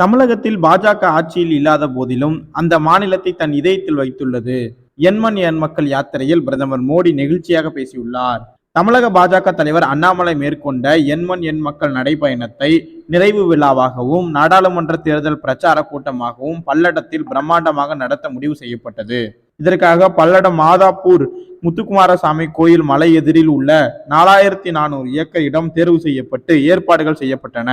தமிழகத்தில் பாஜக ஆட்சியில் இல்லாத போதிலும் அந்த மாநிலத்தை தன் இதயத்தில் வைத்துள்ளது. எண்மண் எண் மக்கள் யாத்திரையில் பிரதமர் மோடி நெகிழ்ச்சியாக பேசியுள்ளார். தமிழக பாஜக தலைவர் அண்ணாமலை மேற்கொண்ட எண்மண் எண் மக்கள் நடைபயணத்தை நிறைவு விழாவாகவும் நாடாளுமன்ற தேர்தல் பிரச்சார கூட்டமாகவும் பல்லடத்தில் பிரம்மாண்டமாக நடத்த முடிவு செய்யப்பட்டது. இதற்காக பல்லடம் மாதாப்பூர் முத்துக்குமாரசாமி கோயில் மலை எதிரில் உள்ள நாலாயிரத்தி நானூறு ஏக்கர் இடம் தேர்வு செய்யப்பட்டு ஏற்பாடுகள் செய்யப்பட்டன.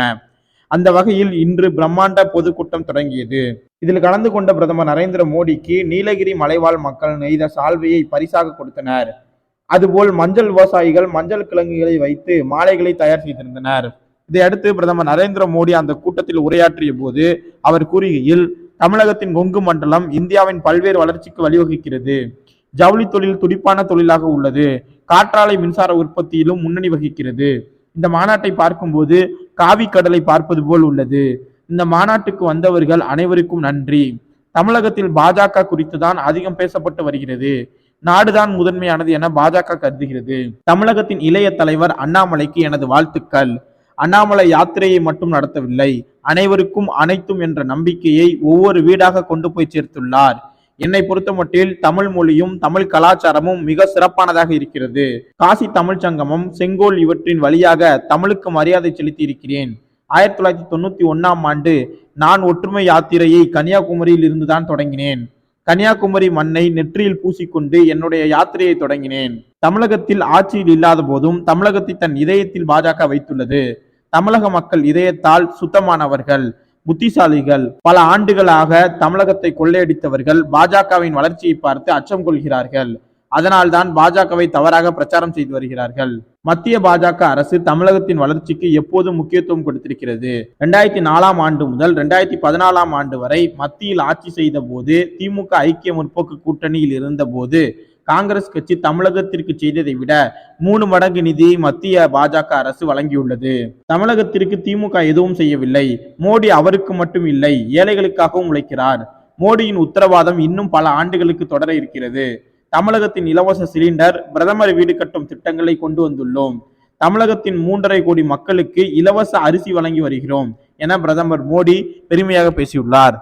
அந்த வகையில் இன்று பிரம்மாண்ட பொதுக்கூட்டம் தொடங்கியது. இதில் கலந்து கொண்ட பிரதமர் நரேந்திர மோடிக்கு நீலகிரி மலைவாழ் மக்கள் நெய்த சால்வையை பரிசாக கொடுத்தனர். அதுபோல் மஞ்சள் விவசாயிகள் மஞ்சள் கிழங்குகளை வைத்து மாலைகளை தயார் செய்திருந்தனர். இதையடுத்து பிரதமர் நரேந்திர மோடி அந்த கூட்டத்தில் உரையாற்றிய போது அவர் கூறுகையில் தமிழகத்தின் கொங்கு மண்டலம் இந்தியாவின் பல்வேறு வளர்ச்சிக்கு வழிவகுக்கிறது. ஜவுளி தொழில் துடிப்பான தொழிலாக உள்ளது. காற்றாலை மின்சார உற்பத்தியிலும் முன்னணி வகிக்கிறது. இந்த மாநாட்டை பார்க்கும்போது காவி கடலை பார்ப்பது போல் உள்ளது. இந்த மாநாட்டுக்கு வந்தவர்கள் அனைவருக்கும் நன்றி. தமிழகத்தில் பாஜக குறித்து தான் அதிகம் பேசப்பட்டு வருகிறது. நாடுதான் முதன்மையானது என பாஜக கருதுகிறது. தமிழகத்தின் இளைய தலைவர் அண்ணாமலைக்கு எனது வாழ்த்துக்கள். அண்ணாமலை யாத்திரையை மட்டும் நடத்தவில்லை. அனைவருக்கும் அனைத்தும் என்ற நம்பிக்கையை ஒவ்வொரு வீடாக கொண்டு போய் சேர்த்துள்ளார். என்னை பொறுத்தமட்டில் தமிழ் மொழியும் தமிழ் கலாச்சாரமும் மிக சிறப்பானதாக இருக்கிறது. காசி தமிழ்ச் சங்கமம் செங்கோல் இவற்றின் வழியாக தமிழுக்கு மரியாதை செலுத்தி இருக்கிறேன் ஆயிரத்தி தொள்ளாயிரத்தி தொண்ணூத்தி ஒன்னாம் ஆண்டு நான் ஒற்றுமை யாத்திரையை கன்னியாகுமரியில் இருந்துதான் தொடங்கினேன். கன்னியாகுமரி மண்ணை நெற்றியில் பூசிக்கொண்டு என்னுடைய யாத்திரையை தொடங்கினேன். தமிழகத்தில் ஆட்சியில் இல்லாத போதும் தமிழகத்தை தன் இதயத்தில் பாஜக வைத்துள்ளது. தமிழக மக்கள் இதயத்தால் சுத்தமானவர்கள். புத்திசாலிகள். பல ஆண்டுகளாக தமிழகத்தை கொள்ளையடித்தவர்கள் பாஜகவின் வளர்ச்சியை பார்த்து அச்சம் கொள்கிறார்கள். அதனால்தான் பாஜகவை தவறாக பிரச்சாரம் செய்து வருகிறார்கள். மத்திய பாஜக அரசு தமிழகத்தின் வளர்ச்சிக்கு எப்போதும் முக்கியத்துவம் கொடுத்திருக்கிறது. ரெண்டாயிரத்தி நாலாம் ஆண்டு முதல் ரெண்டாயிரத்தி பதினாலாம் ஆண்டு வரை மத்தியில் ஆட்சி செய்த போது திமுக ஐக்கிய முற்போக்கு கூட்டணியில் இருந்த போது காங்கிரஸ் கட்சி தமிழகத்திற்கு செய்ததை விட மூணு மடங்கு நிதியை மத்திய பாஜக அரசு வழங்கியுள்ளது. தமிழகத்திற்கு திமுக எதுவும் செய்யவில்லை. மோடி அவருக்கு மட்டும் இல்லை ஏழைகளுக்காகவும் உழைக்கிறார். மோடியின் உத்தரவாதம் இன்னும் பல ஆண்டுகளுக்கு தொடர இருக்கிறது. தமிழகத்தின் இலவச சிலிண்டர் பிரதமர் வீடு கட்டும் திட்டங்களை கொண்டு வந்துள்ளோம். தமிழகத்தின் மூன்றரை கோடி மக்களுக்கு இலவச அரிசி வழங்கி வருகிறோம் என பிரதமர் மோடி பெருமையாக பேசியுள்ளார்.